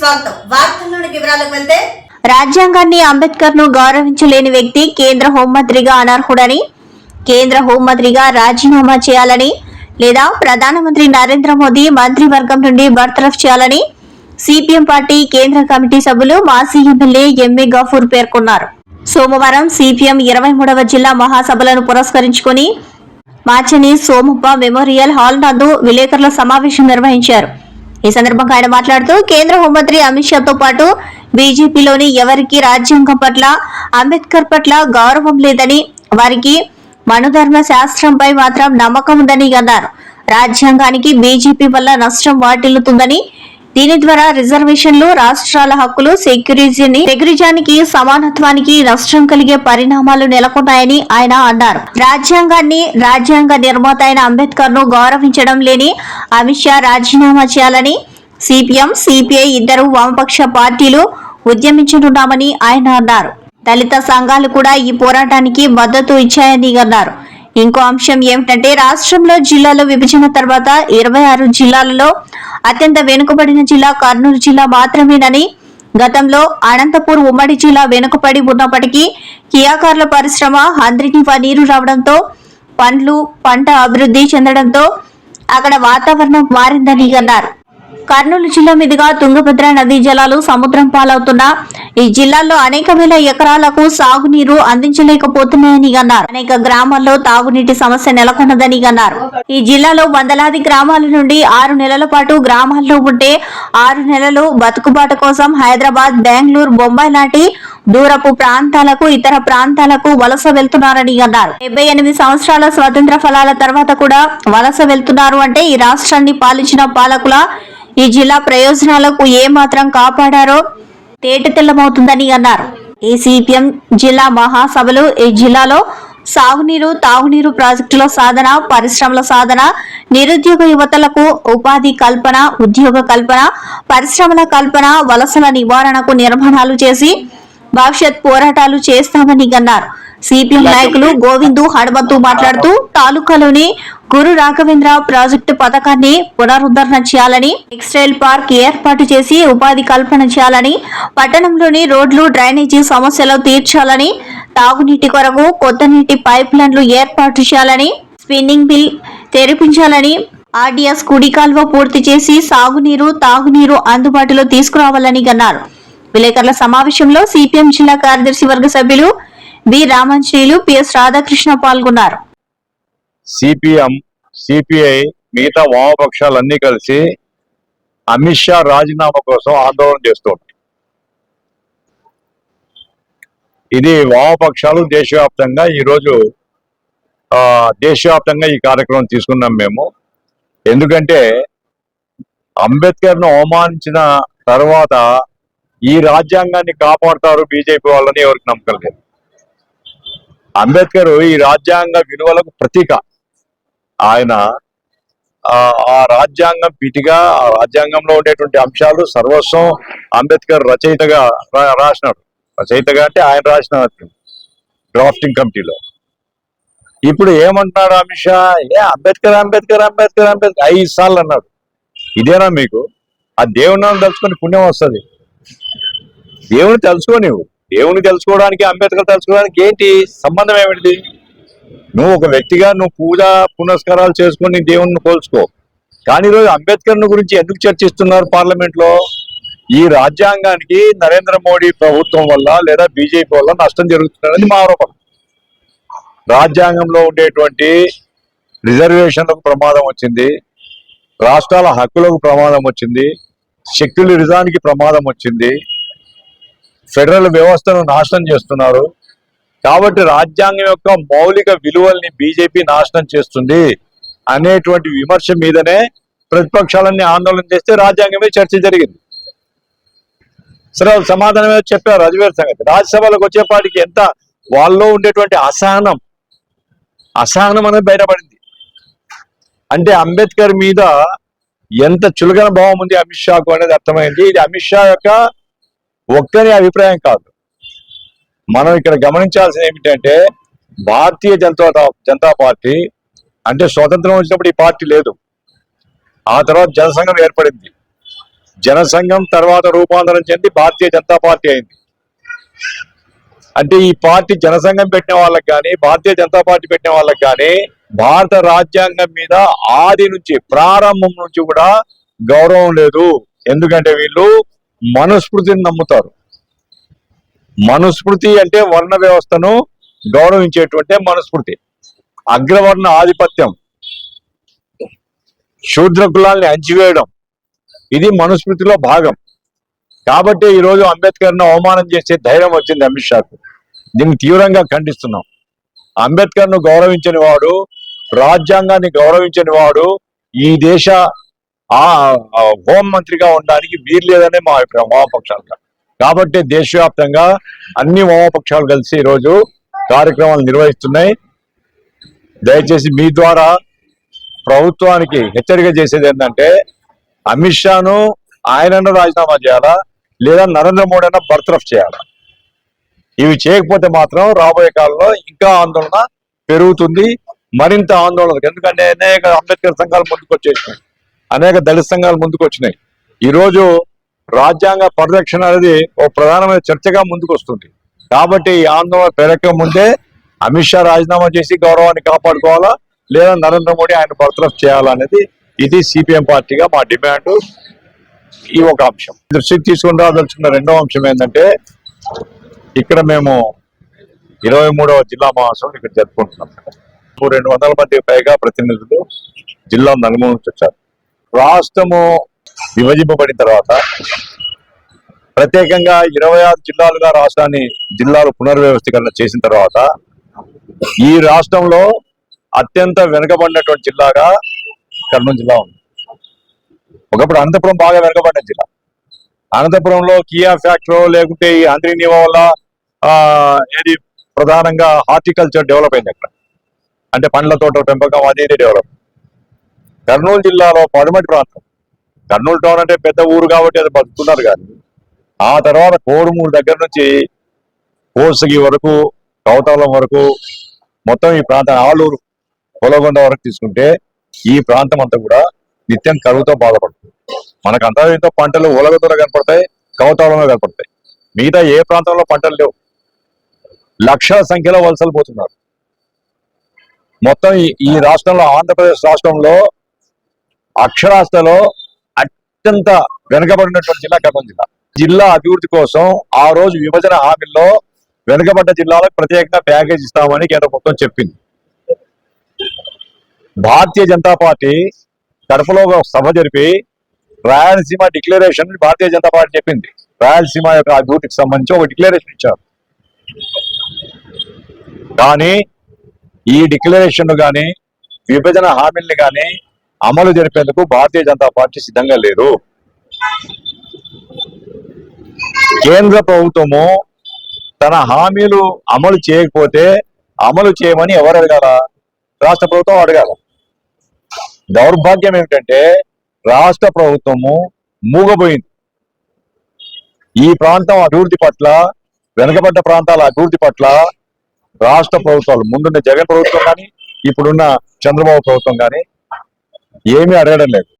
స్వాగతం. వార్తల్లోని వివరాలకు వెళ్తే రాజ్యాంగాన్ని అంబేద్కర్ను గౌరవించలేని వ్యక్తి కేంద్ర హోంమంత్రిగా అనర్హుడని కేంద్ర హోంమంత్రిగా రాజీనామా చేయాలని లేదా ప్రధానమంత్రి నరేంద్ర మోదీ మంత్రివర్గం నుండి బర్తరఫ్ చేయాలని సిపిఎం పార్టీ కేంద్ర కమిటీ సభ్యులు మాజీ ఎమ్మెల్యే ఎంఏ గఫూర్ పేర్కొన్నారు. సోమవారం సిపిఎం ఇరవై మూడవ జిల్లా మహాసభలను పురస్కరించుకుని మాచని సోమప్ప మెమోరియల్ హాల్ నందు విలేకరుల సమావేశం నిర్వహించారు. ఈ సందర్భంగా ఆయన మాట్లాడుతూ కేంద్ర హోంమంత్రి అమిత్ షాతో పాటు బీజేపీలోని ఎవరికి రాజ్యాంగం పట్ల అంబేద్కర్ పట్ల గౌరవం లేదని వారికి మనుధర్మ శాస్త్రంపై మాత్రం నమ్మకం ఉందని అన్నారు. రాజ్యాంగానికి బీజేపీ వల్ల నష్టం వాటిల్లుతుందని దీని ద్వారా రిజర్వేషన్లు రాష్ట్రాల హక్కులు సెక్యూరిజీని సెక్యూరిజానికి సమానత్వానికి నష్టం కలిగే పరిణామాలు నెలకొన్నాయని ఆయన అన్నారు. రాజ్యాంగాన్ని రాజ్యాంగ నిర్మాత అయిన అంబేద్కర్ను గౌరవించడం లేని అమిత్ షా రాజీనామా చేయాలని సిపిఎం సిపిఐ ఇద్దరు వామపక్ష పార్టీలు ఉద్యమించనున్నామని ఆయన అన్నారు. దళిత సంఘాలు కూడా ఈ పోరాటానికి మద్దతు ఇచ్చాయని అన్నారు. ఇంకో అంశం ఏమిటంటే రాష్ట్రంలో జిల్లాలో విభజన తర్వాత ఇరవై ఆరు జిల్లాలలో అత్యంత వెనుకబడిన జిల్లా కర్నూలు జిల్లా మాత్రమేనని గతంలో అనంతపూర్ ఉమ్మడి జిల్లా వెనుకబడి ఉన్నప్పటికీ కియాకార్ల పరిశ్రమ అందరికీ నీరు రావడంతో పండ్లు పంట అభివృద్ధి చెందడంతో అక్కడ వాతావరణం మారిందని అన్నారు. కర్నూలు జిల్లా మీదుగా తుంగభద్ర నదీ జలాలు సముద్రం పాలవుతున్న. ఈ జిల్లాలో అనేక వేల ఎకరాలకు సాగునీరు అందించలేకపోతున్నాయని అన్నారు. అనేక గ్రామాల్లో తాగునీటి సమస్య నెలకొన్నదని అన్నారు. ఈ జిల్లాలో వందలాది గ్రామాల నుండి ఆరు నెలల పాటు గ్రామాల్లో ఉంటే ఆరు నెలలు బతుకుబాటు కోసం హైదరాబాద్ బెంగళూరు బొంబాయి లాంటి దూరపు ప్రాంతాలకు ఇతర ప్రాంతాలకు వలస వెళ్తున్నారని అన్నారు. డెబ్బై ఎనిమిది సంవత్సరాల స్వతంత్ర ఫలాల తర్వాత కూడా వలస వెళ్తున్నారు అంటే ఈ రాష్ట్రాన్ని పాలించిన పాలకుల ఈ జిల్లా ప్రయోజనాలకు ఏ మాత్రం కాపాడారో తేటతెల్లమవుతుందని అన్నారు. ఈ సిపిఎం జిల్లా మహాసభలు ఈ జిల్లాలో సాగునీరు తాగునీరు ప్రాజెక్టుల సాధన పరిశ్రమల సాధన నిరుద్యోగ యువతలకు ఉపాధి కల్పన ఉద్యోగ కల్పన పరిశ్రమల కల్పన వలసల నివారణకు నిర్మాణాలు చేసి భవిష్యత్ పోరాటాలు చేస్తామని అన్నారు. సిపిఎం నాయకులు గోవిందు హనుమంతు మాట్లాడుతూ తాలూకాలోని గురు రాఘవేంద్ర ప్రాజెక్టు పథకాన్ని పునరుద్ధరణ చేయాలని టెక్స్టైల్ పార్క్ ఏర్పాటు చేసి ఉపాధి కల్పన చేయాలని పట్టణంలోని రోడ్లు డ్రైనేజీ సమస్యలు తీర్చాలని తాగునీటి కొరకు కొత్త నీటి పైప్ లైన్లు ఏర్పాటు చేయాలని స్పిన్నింగ్ బిల్ తెరిపించాలని ఆర్డీఎస్ కుడి కాల్వ పూర్తి చేసి సాగునీరు తాగునీరు అందుబాటులో తీసుకురావాలని అన్నారు. విలేకరుల సమావేశంలో సిపిఎం జిల్లా కార్యదర్శి వర్గ సభ్యులు బి శ్రీలు పిఎస్ రాధాకృష్ణ పాల్గొన్నారు. సిపిఎం సిపిఐ మిగతా వామపక్షాలన్నీ కలిసి అమిత్ షా రాజీనామా కోసం ఆందోళన చేస్తుంది. ఇది వామపక్షాలు దేశవ్యాప్తంగా ఈరోజు దేశవ్యాప్తంగా ఈ కార్యక్రమం తీసుకున్నాం మేము. ఎందుకంటే అంబేద్కర్ను అవమానించిన తర్వాత ఈ రాజ్యాంగాన్ని కాపాడుతారు బీజేపీ వాళ్ళని ఎవరికి నమ్మకం లేదు. అంబేద్కర్ ఈ రాజ్యాంగ విలువలకు ప్రతీక. ఆయన ఆ రాజ్యాంగం పిటిగా ఆ రాజ్యాంగంలో ఉండేటువంటి అంశాలు సర్వస్వం అంబేద్కర్ రచయితగా రా- రాసినాడు. రచయితగా అంటే ఆయన రాసిన డ్రాఫ్టింగ్ కమిటీలో. ఇప్పుడు ఏమంటున్నాడు అమిత్ షా? ఏ అంబేద్కర్ అంబేద్కర్ అంబేద్కర్ అంబేద్కర్ ఐదు సార్లు అన్నాడు. ఇదేనా మీకు? ఆ దేవుని తలుచుకొని పుణ్యం వస్తుంది. దేవుని తెలుసుకో నువ్వు దేవుని తెలుసుకోవడానికి అంబేద్కర్ తెలుసుకోవడానికి ఏంటి? సంబంధం ఏమిటి నువ్వు ఒక వ్యక్తిగా నువ్వు పూజ పునస్కారాలు చేసుకొని దేవుణ్ణి పోల్చుకో కానీ ఈరోజు అంబేద్కర్ను గురించి ఎందుకు చర్చిస్తున్నారు పార్లమెంట్లో? ఈ రాజ్యాంగానికి నరేంద్ర మోడీ ప్రభుత్వం వల్ల లేదా బీజేపీ వల్ల నష్టం జరుగుతుందనేది మా ఆరోపణ. రాజ్యాంగంలో ఉండేటువంటి రిజర్వేషన్లకు ప్రమాదం వచ్చింది. రాష్ట్రాల హక్కులకు ప్రమాదం వచ్చింది. సెక్యులరిజానికి ప్రమాదం వచ్చింది. ఫెడరల్ వ్యవస్థను నాశనం చేస్తున్నారు. కాబట్టి రాజ్యాంగం యొక్క మౌలిక విలువల్ని బీజేపీ నాశనం చేస్తుంది అనేటువంటి విమర్శ మీదనే ప్రతిపక్షాలన్నీ ఆందోళన చేస్తే రాజ్యాంగమే చర్చ జరిగింది. సరే సమాధానం ఏదో చెప్పారు అదివేరు సంగతి. రాజ్యసభలకు వచ్చేపాటికి ఎంత వాళ్ళలో ఉండేటువంటి అసహనం అసహనం అనేది బయటపడింది. అంటే అంబేద్కర్ మీద ఎంత చులకన భావం ఉంది అమిత్ షాకు అనేది అర్థమైంది. ఇది అమిత్ షా యొక్క ఒక్కరి అభిప్రాయం కాదు. మనం ఇక్కడ గమనించాల్సింది ఏమిటంటే భారతీయ జనతా జనతా పార్టీ అంటే స్వతంత్రం వచ్చినప్పుడు ఈ పార్టీ లేదు. ఆ తర్వాత జనసంఘం ఏర్పడింది. జనసంఘం తర్వాత రూపాంతరం చెంది భారతీయ జనతా పార్టీ అయింది. అంటే ఈ పార్టీ జనసంఘం పెట్టిన వాళ్ళకి కానీ భారతీయ జనతా పార్టీ పెట్టిన వాళ్ళకి కానీ భారత రాజ్యాంగం మీద ఆది నుంచి ప్రారంభం నుంచి కూడా గౌరవం లేదు. ఎందుకంటే వీళ్ళు మనుస్మృతిని నమ్ముతారు. మనుస్మృతి అంటే వర్ణ వ్యవస్థను గౌరవించేటువంటి మనుస్మృతి. అగ్రవర్ణ ఆధిపత్యం. శూద్ర కులాల్ని అంచివేయడం ఇది మనుస్మృతిలో భాగం. కాబట్టి ఈ రోజు అంబేద్కర్ను అవమానం చేసే ధైర్యం వచ్చింది అమిత్ షాకు. దీన్ని తీవ్రంగా ఖండిస్తున్నాం. అంబేద్కర్ను గౌరవించని వాడు రాజ్యాంగాన్ని గౌరవించని వాడు ఈ దేశ ఆ హోం మంత్రిగా ఉండడానికి వీలు లేదనే మా అభిప్రాయం వామపక్షాలుగా కాబట్టి దేశవ్యాప్తంగా అన్ని వామపక్షాలు కలిసి ఈరోజు కార్యక్రమాలు నిర్వహిస్తున్నాయి. దయచేసి మీ ద్వారా ప్రభుత్వానికి హెచ్చరిక చేసేది ఏంటంటే అమిత్ షాను ఆయనను రాజీనామా చేయాలా లేదా నరేంద్ర మోడీ అన్న బర్తరఫ్ చేయాలా? ఇవి చేయకపోతే మాత్రం రాబోయే కాలంలో ఇంకా ఆందోళన పెరుగుతుంది మరింత ఆందోళన ఎందుకంటే అనేక అంబేద్కర్ సంఘాలు ముందుకు వచ్చేసినాయి అనేక దళిత సంఘాలు ముందుకు వచ్చినాయి ఈరోజు రాజ్యాంగ పరిరక్షణ అనేది ఒక ప్రధానమైన చర్చగా ముందుకు వస్తుంది కాబట్టి ఈ ఆందోళన పెరగక ముందే అమిత్ షా రాజీనామా చేసి గౌరవాన్ని కాపాడుకోవాలా? లేదా నరేంద్ర మోడీ ఆయన బర్తరఫ్ చేయాలనేది ఇది సిపిఎం పార్టీగా మా డిమాండ్. ఈ ఒక అంశం. దృష్టికి తీసుకుని రాదలుచుకున్న రెండవ అంశం ఏంటంటే ఇక్కడ మేము ఇరవై మూడవ జిల్లా మహాసభ ఇక్కడ జరుపుకుంటున్నాం. రెండు వందల మంది పైగా ప్రతినిధులు జిల్లా నలుమూల నుంచి వచ్చారు. రాష్ట్రము విభజింపబడిన తర్వాత ప్రత్యేకంగా ఇరవై ఆరు జిల్లాలుగా రాష్ట్రాన్ని జిల్లాలు పునర్వ్యవస్థీకరణ చేసిన తర్వాత ఈ రాష్ట్రంలో అత్యంత వెనుకబడినటువంటి జిల్లాగా కర్నూలు జిల్లా ఉంది. ఒకప్పుడు అనంతపురం బాగా వెనుకబడిన జిల్లా. అనంతపురంలో కియా ఫ్యాక్టరీ లేకుంటే ఈ ఆంధ్రీ వల్ల ఏది ప్రధానంగా హార్టికల్చర్ డెవలప్ అయింది అక్కడ. అంటే పండ్ల తోట పెంపకం అనేది డెవలప్. కర్నూలు జిల్లాలో పడమటి ప్రాంతం. కర్నూలు టౌన్ అంటే పెద్ద ఊరు కాబట్టి అది బతుకుతున్నారు కానీ ఆ తర్వాత కోడుమూరు దగ్గర నుంచి కోసగి వరకు కౌతాలం వరకు మొత్తం ఈ ప్రాంతం ఆలూరు కొలగొండ వరకు తీసుకుంటే ఈ ప్రాంతం అంతా కూడా నిత్యం కరువుతో బాధపడుతుంది. మనకు అంతా ఇంత పంటలు ఉలగదూర కనపడతాయి కౌతాలంలో కనపడతాయి. మిగతా ఏ ప్రాంతంలో పంటలు లేవు. లక్షల సంఖ్యలో వలసలు పోతున్నారు. మొత్తం ఈ రాష్ట్రంలో ఆంధ్రప్రదేశ్ రాష్ట్రంలో అక్షరాస్యతలో అత్యంత వెనుకబడినటువంటి జిల్లా కర్నూలు జిల్లా. జిల్లా అభివృద్ధి కోసం ఆ రోజు విభజన హామీల్లో వెనుకబడ్డ జిల్లాలకు ప్రత్యేకంగా ప్యాకేజ్ ఇస్తామని కేంద్ర ప్రభుత్వం చెప్పింది. భారతీయ జనతా పార్టీ కడపలో ఒక సభ జరిపి రాయలసీమ డిక్లరేషన్ భారతీయ జనతా పార్టీ చెప్పింది. రాయలసీమ యొక్క అభివృద్ధికి సంబంధించి ఒక డిక్లరేషన్ ఇచ్చారు. కానీ ఈ డిక్లరేషన్ గాని విభజన హామీల్ని కానీ అమలు జరిపేందుకు భారతీయ జనతా పార్టీ సిద్ధంగా లేదు. కేంద్ర ప్రభుత్వము తన హామీలు అమలు చేయకపోతే అమలు చేయమని ఎవరు అడగాల? రాష్ట్ర ప్రభుత్వం అడగాల. దౌర్భాగ్యం ఏమిటంటే రాష్ట్ర ప్రభుత్వము మూగబోయింది. ఈ ప్రాంతం అభివృద్ధి పట్ల వెనుకబడ్డ ప్రాంతాల అభివృద్ధి పట్ల రాష్ట్ర ప్రభుత్వాలు ముందున్న జగన్ ప్రభుత్వం కానీ ఇప్పుడున్న చంద్రబాబు ప్రభుత్వం కానీ ఏమీ అడగడం లేదు.